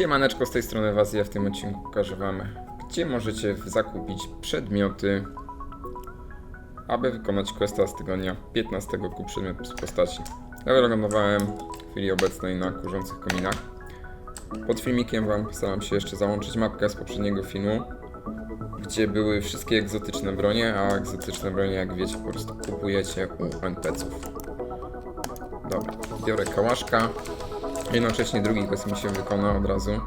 Siemaneczko z tej strony Was, ja w tym odcinku pokażę Wam, gdzie możecie zakupić przedmioty, aby wykonać questa z tygodnia 15 ku przedmiot z postaci. Ja wylądowałem w chwili obecnej na kurzących kominach. Pod filmikiem Wam postaram się jeszcze załączyć mapkę z poprzedniego filmu, gdzie były wszystkie egzotyczne bronie, a egzotyczne bronie, jak wiecie, po prostu kupujecie u NPC-ów. Dobra, biorę kałaszka. Jednocześnie drugi quest mi się wykona od razu.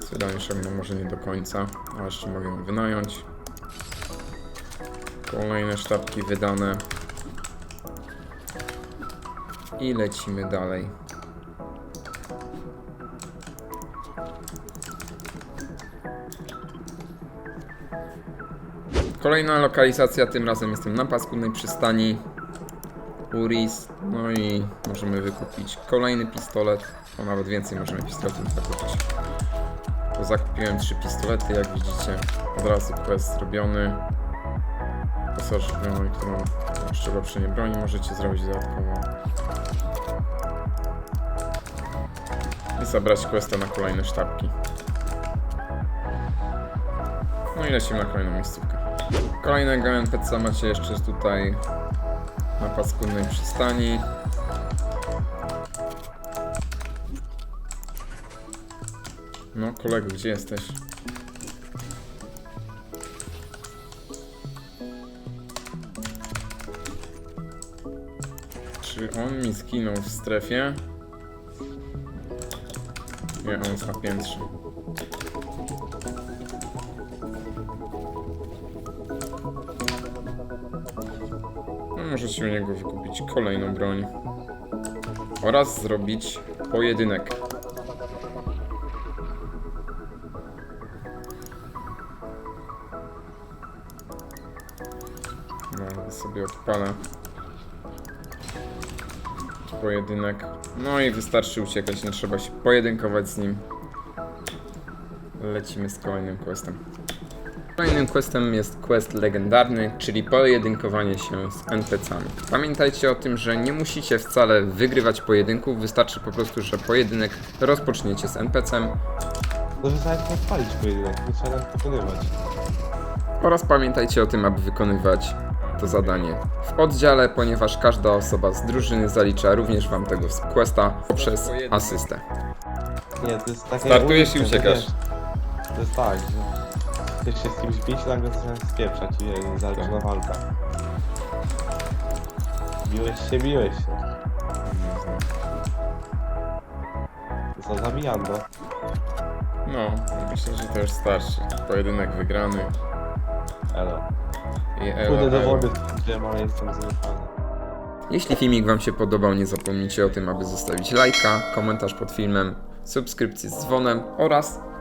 Z wydaniem Szagna może nie do końca, a jeszcze mogę ją wynająć. Kolejne sztabki wydane. I lecimy dalej. Kolejna lokalizacja, tym razem jestem na paskudnej przystani. Uris, no i możemy wykupić kolejny pistolet, a nawet więcej możemy pistoletów zakupić. Bo zakupiłem trzy pistolety, jak widzicie, od razu quest zrobiony. Pasaż broni, którą jeszcze lepsze nie broni, możecie zrobić dodatkowo. I zabrać questa na kolejne sztabki. No i lecimy na kolejną miejscówkę. Kolejnego NPC macie jeszcze tutaj na paskudnej przystani. No, kolego, gdzie jesteś? Czy on mi skinął w strefie? Nie, on jest na piętrze. Możecie u niego wykupić kolejną broń. Oraz zrobić pojedynek. No, sobie odpalę. Pojedynek. No i wystarczy uciekać, nie trzeba się pojedynkować z nim. Lecimy z kolejnym questem. Kolejnym questem jest quest legendarny, czyli pojedynkowanie się z NPC-ami. Pamiętajcie o tym, że nie musicie wcale wygrywać pojedynków, wystarczy po prostu, że pojedynek rozpoczniecie z NPC-em No wystarczy odpalić pojedynek, nie trzeba nam pokonywać. oraz pamiętajcie o tym, aby wykonywać to zadanie w oddziale, ponieważ każda osoba z drużyny zalicza również wam tego questa poprzez asystę. Nie, to jest takie... Startujesz i uciekasz. To jest tak, że chcesz się z kimś bić, nagle zaczynasz spieprzać i wiesz, zaczyna walka. Biłeś się, biłeś się. Co, zabijando. No, myślę, że to już starczy. Pojedynek wygrany. Elo. I elo, Pójdę do elo. wody, gdzie ale jestem zniechany. Jeśli filmik Wam się podobał, nie zapomnijcie o tym, aby zostawić lajka, komentarz pod filmem, subskrypcję z dzwonem oraz